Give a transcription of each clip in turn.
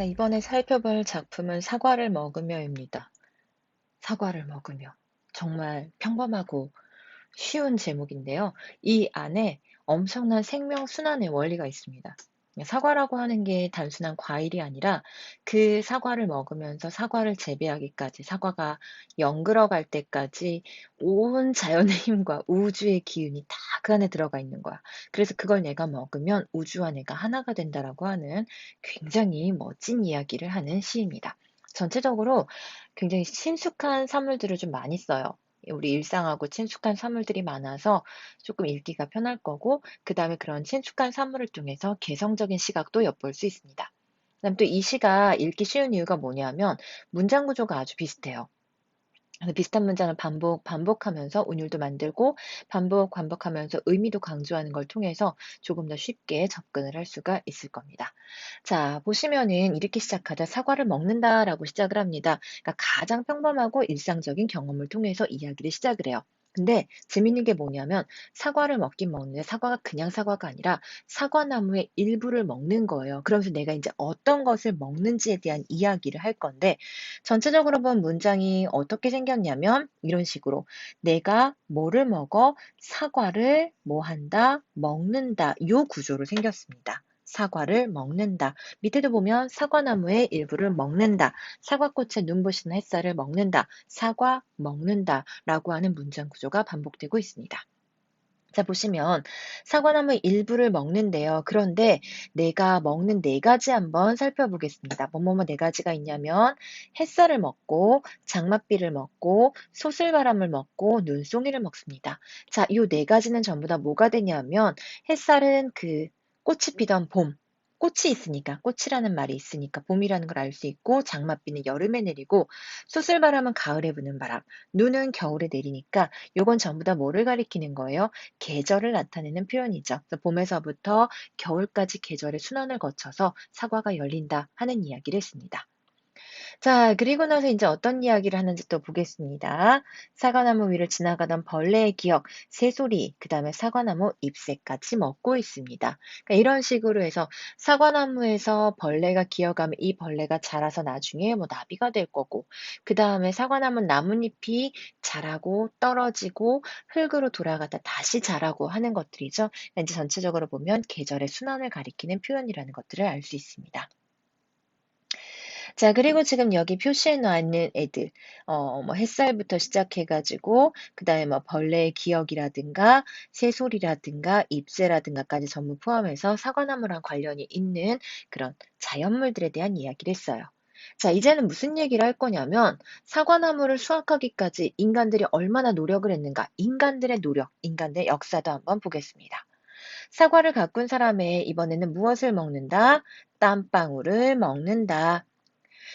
자, 이번에 살펴볼 작품은 사과를 먹으며입니다. 사과를 먹으며. 정말 평범하고 쉬운 제목인데요. 이 안에 엄청난 생명 순환의 원리가 있습니다. 사과라고 하는 게 단순한 과일이 아니라 그 사과를 먹으면서 사과를 재배하기까지 사과가 연그러갈 때까지 온 자연의 힘과 우주의 기운이 다 그 안에 들어가 있는 거야. 그래서 그걸 내가 먹으면 우주와 내가 하나가 된다라고 하는 굉장히 멋진 이야기를 하는 시입니다. 전체적으로 굉장히 친숙한 사물들을 좀 많이 써요. 우리 일상하고 친숙한 사물들이 많아서 조금 읽기가 편할 거고, 그 다음에 그런 친숙한 사물을 통해서 개성적인 시각도 엿볼 수 있습니다. 그 다음 또 이 시가 읽기 쉬운 이유가 뭐냐면 문장 구조가 아주 비슷해요. 비슷한 문장을 반복, 반복하면서 운율도 만들고 반복, 반복하면서 의미도 강조하는 걸 통해서 조금 더 쉽게 접근을 할 수가 있을 겁니다. 자, 보시면은 이렇게 시작하자 사과를 먹는다라고 시작을 합니다. 그러니까 가장 평범하고 일상적인 경험을 통해서 이야기를 시작을 해요. 근데 재밌는 게 뭐냐면 사과를 먹긴 먹는데 사과가 그냥 사과가 아니라 사과나무의 일부를 먹는 거예요. 그러면서 내가 이제 어떤 것을 먹는지에 대한 이야기를 할 건데 전체적으로 본 문장이 어떻게 생겼냐면 이런 식으로 내가 뭐를 먹어 사과를 뭐 한다 먹는다 요 구조로 생겼습니다. 사과를 먹는다. 밑에도 보면 사과나무의 일부를 먹는다. 사과꽃의 눈부신 햇살을 먹는다. 사과 먹는다. 라고 하는 문장 구조가 반복되고 있습니다. 자, 보시면 사과나무 일부를 먹는데요. 그런데 내가 먹는 네 가지 한번 살펴보겠습니다. 뭐뭐뭐 네 가지가 있냐면 햇살을 먹고 장맛비를 먹고 소슬바람을 먹고 눈송이를 먹습니다. 자, 이 네 가지는 전부 다 뭐가 되냐면 햇살은 그 꽃이 피던 봄, 꽃이 있으니까 꽃이라는 말이 있으니까 봄이라는 걸 알 수 있고 장맛비는 여름에 내리고 수술바람은 가을에 부는 바람, 눈은 겨울에 내리니까 요건 전부 다 뭐를 가리키는 거예요? 계절을 나타내는 표현이죠. 봄에서부터 겨울까지 계절의 순환을 거쳐서 사과가 열린다 하는 이야기를 했습니다. 자, 그리고 나서 이제 어떤 이야기를 하는지 또 보겠습니다. 사과나무 위를 지나가던 벌레의 기억, 새소리, 그 다음에 사과나무 잎새까지 먹고 있습니다. 그러니까 이런 식으로 해서 사과나무에서 벌레가 기어가면 이 벌레가 자라서 나중에 뭐 나비가 될 거고, 그 다음에 사과나무 나뭇잎이 자라고 떨어지고 흙으로 돌아가다 다시 자라고 하는 것들이죠. 그러니까 이제 전체적으로 보면 계절의 순환을 가리키는 표현이라는 것들을 알 수 있습니다. 자, 그리고 지금 여기 표시해 놓는 애들, 어, 뭐 햇살부터 시작해가지고, 그 다음에 뭐 벌레의 기억이라든가, 새소리라든가, 잎새라든가까지 전부 포함해서 사과나무랑 관련이 있는 그런 자연물들에 대한 이야기를 했어요. 자, 이제는 무슨 얘기를 할 거냐면, 사과나무를 수확하기까지 인간들이 얼마나 노력을 했는가, 인간들의 노력, 인간들의 역사도 한번 보겠습니다. 사과를 가꾼 사람의 이번에는 무엇을 먹는다? 땀방울을 먹는다.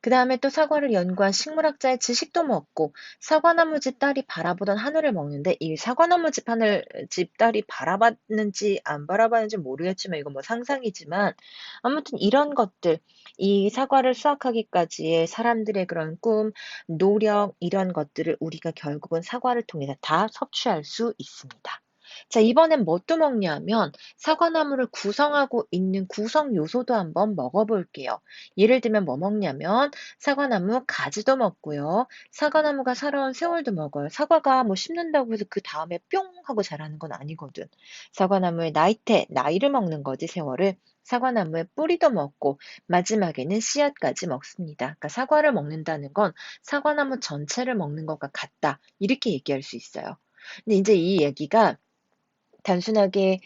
그 다음에 또 사과를 연구한 식물학자의 지식도 먹고 사과나무 집 딸이 바라보던 하늘을 먹는데 이 사과나무 집 하늘 집 딸이 바라봤는지 안 바라봤는지 모르겠지만 이건 뭐 상상이지만 아무튼 이런 것들 이 사과를 수확하기까지의 사람들의 그런 꿈, 노력 이런 것들을 우리가 결국은 사과를 통해서 다 섭취할 수 있습니다. 자, 이번엔 뭐또 먹냐면 사과나무를 구성하고 있는 구성 요소도 한번 먹어볼게요. 예를 들면 뭐 먹냐면 사과나무 가지도 먹고요. 사과나무가 살아온 세월도 먹어요. 사과가 뭐 심는다고 해서 그 다음에 뿅 하고 자라는 건 아니거든. 사과나무의 나이테, 나이를 먹는 거지, 세월을. 사과나무의 뿌리도 먹고 마지막에는 씨앗까지 먹습니다. 그러니까 사과를 먹는다는 건 사과나무 전체를 먹는 것과 같다. 이렇게 얘기할 수 있어요. 근데 이제 이 얘기가 단순하게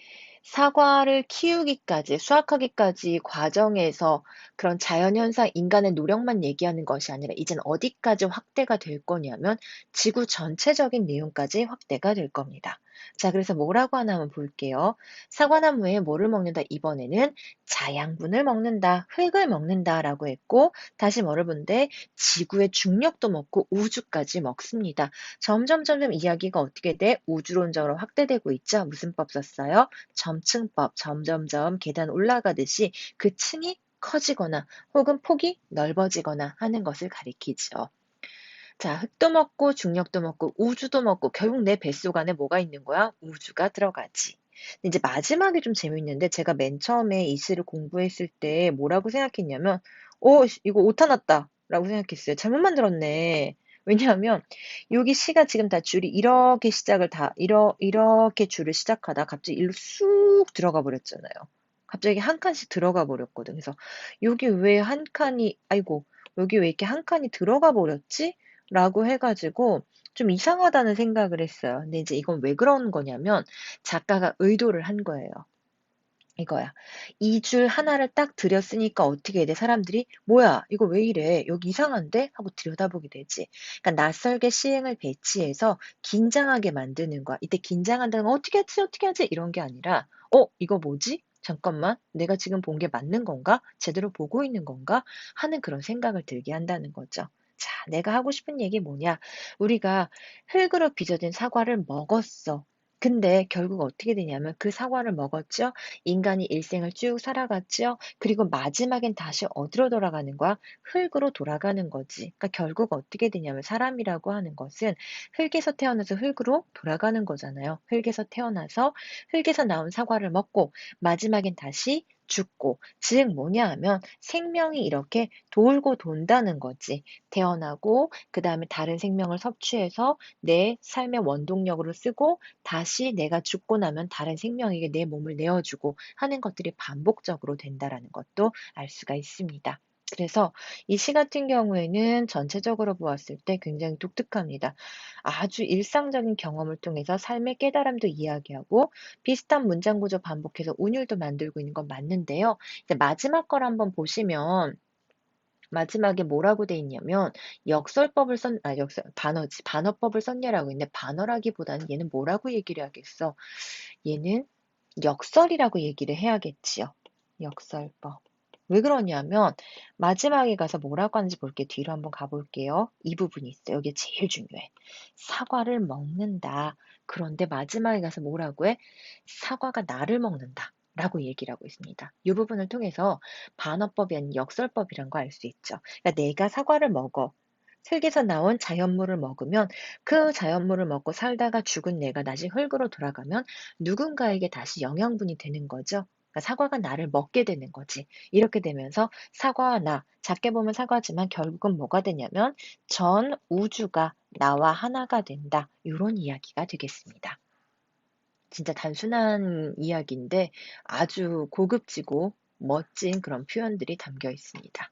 사과를 키우기까지, 수확하기까지 과정에서 그런 자연현상, 인간의 노력만 얘기하는 것이 아니라 이젠 어디까지 확대가 될 거냐면 지구 전체적인 내용까지 확대가 될 겁니다. 자, 그래서 뭐라고 하나 한번 볼게요. 사과나무에 뭐를 먹는다? 이번에는 자양분을 먹는다, 흙을 먹는다 라고 했고, 다시 뭐를 본데 지구의 중력도 먹고 우주까지 먹습니다. 점점 점점 이야기가 어떻게 돼? 우주론적으로 확대되고 있죠. 무슨 법 썼어요? 점층법. 점점점 계단 올라가듯이 그 층이 커지거나 혹은 폭이 넓어지거나 하는 것을 가리키죠. 자, 흙도 먹고 중력도 먹고 우주도 먹고 결국 내 뱃속 안에 뭐가 있는 거야? 우주가 들어가지. 이제 마지막에 좀 재밌는데 제가 맨 처음에 이 시를 공부했을 때 뭐라고 생각했냐면 어 이거 오타 났다 라고 생각했어요. 잘못 만들었네. 왜냐하면 여기 시가 지금 다 줄이 이렇게 시작을 다 이러, 이렇게 줄을 시작하다 갑자기 일로 쑥 들어가 버렸잖아요. 갑자기 한 칸씩 들어가 버렸거든. 그래서 여기 왜 한 칸이 아이고 여기 왜 이렇게 한 칸이 들어가 버렸지? 라고 해가지고 좀 이상하다는 생각을 했어요. 근데 이제 이건 왜 그런 거냐면 작가가 의도를 한 거예요. 이거야. 이 줄 하나를 딱 들였으니까 어떻게 돼? 사람들이 뭐야? 이거 왜 이래? 여기 이상한데? 하고 들여다보게 되지. 그러니까 낯설게 시행을 배치해서 긴장하게 만드는 거야. 이때 긴장한다는 건 어떻게 하지? 어떻게 하지? 이런 게 아니라 어, 이거 뭐지? 잠깐만, 내가 지금 본 게 맞는 건가? 제대로 보고 있는 건가? 하는 그런 생각을 들게 한다는 거죠. 자, 내가 하고 싶은 얘기 뭐냐? 우리가 흙으로 빚어진 사과를 먹었어. 근데 결국 어떻게 되냐면 그 사과를 먹었죠. 인간이 일생을 쭉 살아갔죠. 그리고 마지막엔 다시 어디로 돌아가는 거야? 흙으로 돌아가는 거지. 그러니까 결국 어떻게 되냐면 사람이라고 하는 것은 흙에서 태어나서 흙으로 돌아가는 거잖아요. 흙에서 태어나서 흙에서 나온 사과를 먹고 마지막엔 다시 죽고, 즉 뭐냐 하면 생명이 이렇게 돌고 돈다는 거지. 태어나고, 그 다음에 다른 생명을 섭취해서 내 삶의 원동력으로 쓰고, 다시 내가 죽고 나면 다른 생명에게 내 몸을 내어주고 하는 것들이 반복적으로 된다라는 것도 알 수가 있습니다. 그래서 이 시 같은 경우에는 전체적으로 보았을 때 굉장히 독특합니다. 아주 일상적인 경험을 통해서 삶의 깨달음도 이야기하고 비슷한 문장 구조 반복해서 운율도 만들고 있는 건 맞는데요. 이제 마지막 걸 한번 보시면 마지막에 뭐라고 돼 있냐면 역설법을 썼, 아, 역설, 반어지, 반어법을 썼냐라고 있는데 반어라기보다는 얘는 뭐라고 얘기를 하겠어? 얘는 역설이라고 얘기를 해야겠지요. 역설법. 왜 그러냐면 마지막에 가서 뭐라고 하는지 볼게요. 뒤로 한번 가볼게요. 이 부분이 있어요. 여기 제일 중요해. 사과를 먹는다. 그런데 마지막에 가서 뭐라고 해? 사과가 나를 먹는다. 라고 얘기를 하고 있습니다. 이 부분을 통해서 반어법이 아닌 역설법이란 거 알 수 있죠. 그러니까 내가 사과를 먹어. 흙에서 나온 자연물을 먹으면 그 자연물을 먹고 살다가 죽은 내가 다시 흙으로 돌아가면 누군가에게 다시 영양분이 되는 거죠. 그러니까 사과가 나를 먹게 되는 거지. 이렇게 되면서 사과와 나, 작게 보면 사과지만 결국은 뭐가 되냐면 전 우주가 나와 하나가 된다. 이런 이야기가 되겠습니다. 진짜 단순한 이야기인데 아주 고급지고 멋진 그런 표현들이 담겨 있습니다.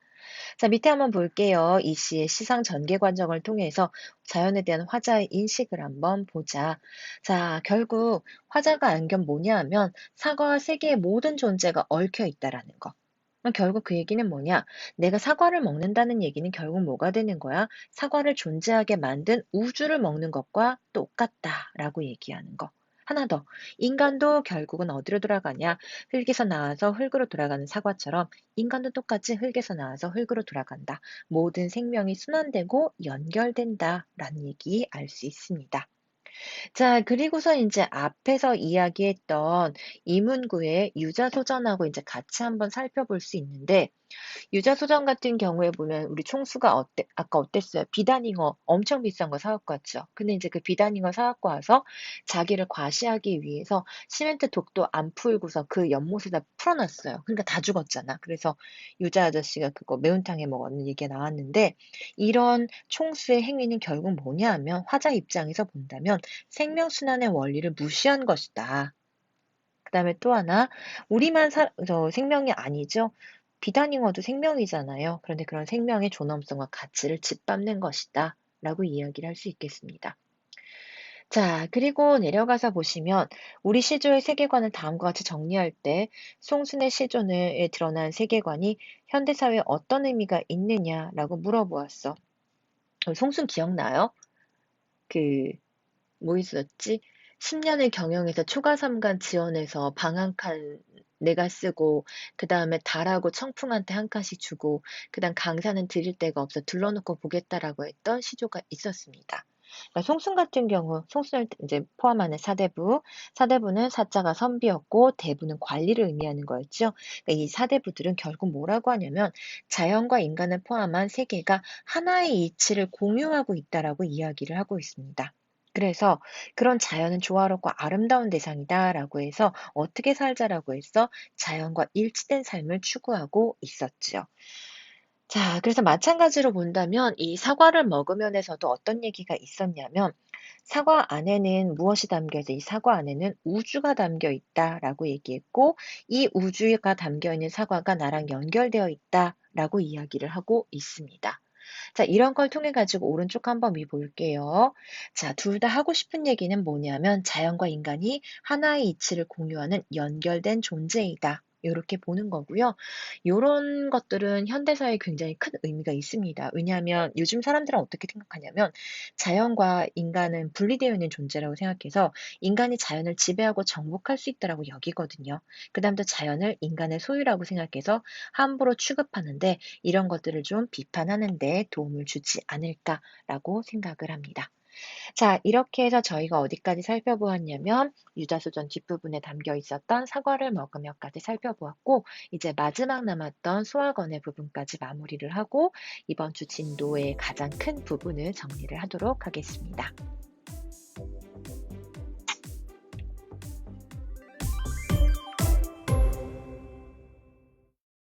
자, 밑에 한번 볼게요. 이 시의 시상 전개 과정을 통해서 자연에 대한 화자의 인식을 한번 보자. 자, 결국 화자가 안견 뭐냐 하면 사과와 세계의 모든 존재가 얽혀 있다라는 거. 결국 그 얘기는 뭐냐? 내가 사과를 먹는다는 얘기는 결국 뭐가 되는 거야? 사과를 존재하게 만든 우주를 먹는 것과 똑같다라고 얘기하는 거. 하나 더. 인간도 결국은 어디로 돌아가냐? 흙에서 나와서 흙으로 돌아가는 사과처럼 인간도 똑같이 흙에서 나와서 흙으로 돌아간다. 모든 생명이 순환되고 연결된다. 라는 얘기 알 수 있습니다. 자, 그리고서 이제 앞에서 이야기했던 이문구의 유자소전하고 이제 같이 한번 살펴볼 수 있는데, 유자소전 같은 경우에 보면 우리 총수가 어때, 아까 어땠어요? 비단잉어 엄청 비싼 거 사갖고 왔죠. 근데 이제 그 비단잉어 사갖고 와서 자기를 과시하기 위해서 시멘트 독도 안 풀고서 그 연못에다 풀어놨어요. 그러니까 다 죽었잖아. 그래서 유자 아저씨가 그거 매운탕에 먹었는 얘기가 나왔는데, 이런 총수의 행위는 결국 뭐냐 하면 화자 입장에서 본다면 생명순환의 원리를 무시한 것이다. 그 다음에 또 하나, 우리만 사, 저 생명이 아니죠. 비단잉어도 생명이잖아요. 그런데 그런 생명의 존엄성과 가치를 짓밟는 것이다. 라고 이야기를 할 수 있겠습니다. 자, 그리고 내려가서 보시면 우리 시조의 세계관을 다음과 같이 정리할 때 송순의 시조에 드러난 세계관이 현대사회에 어떤 의미가 있느냐라고 물어보았어. 송순 기억나요? 그, 뭐 있었지? 10년의 경영에서 초과 삼간 지원해서 방한칸 내가 쓰고 그 다음에 달하고 청풍한테 한 칸씩 주고 그 다음 강사는 드릴 데가 없어 둘러놓고 보겠다라고 했던 시조가 있었습니다. 그러니까 송순 같은 경우 송순을 이제 포함하는 사대부, 사대부는 사자가 선비였고 대부는 관리를 의미하는 거였죠. 그러니까 이 사대부들은 결국 뭐라고 하냐면 자연과 인간을 포함한 세계가 하나의 이치를 공유하고 있다라고 이야기를 하고 있습니다. 그래서 그런 자연은 조화롭고 아름다운 대상이다라고 해서 어떻게 살자라고 해서 자연과 일치된 삶을 추구하고 있었지요. 자, 그래서 마찬가지로 본다면 이 사과를 먹으면에서도 어떤 얘기가 있었냐면 사과 안에는 무엇이 담겨 있어? 이 사과 안에는 우주가 담겨 있다라고 얘기했고 이 우주가 담겨 있는 사과가 나랑 연결되어 있다라고 이야기를 하고 있습니다. 자, 이런 걸 통해 가지고 오른쪽 한번 위 볼게요. 자, 둘 다 하고 싶은 얘기는 뭐냐면 자연과 인간이 하나의 이치를 공유하는 연결된 존재이다. 요렇게 보는 거고요. 요런 것들은 현대사에 굉장히 큰 의미가 있습니다. 왜냐하면 요즘 사람들은 어떻게 생각하냐면 자연과 인간은 분리되어 있는 존재라고 생각해서 인간이 자연을 지배하고 정복할 수 있다라고 여기거든요. 그다음부터 자연을 인간의 소유라고 생각해서 함부로 취급하는데 이런 것들을 좀 비판하는 데 도움을 주지 않을까라고 생각을 합니다. 자, 이렇게 해서 저희가 어디까지 살펴보았냐면 유자수전 뒷부분에 담겨 있었던 사과를 먹으며까지 살펴보았고 이제 마지막 남았던 소화건의 부분까지 마무리를 하고 이번 주 진도의 가장 큰 부분을 정리를 하도록 하겠습니다.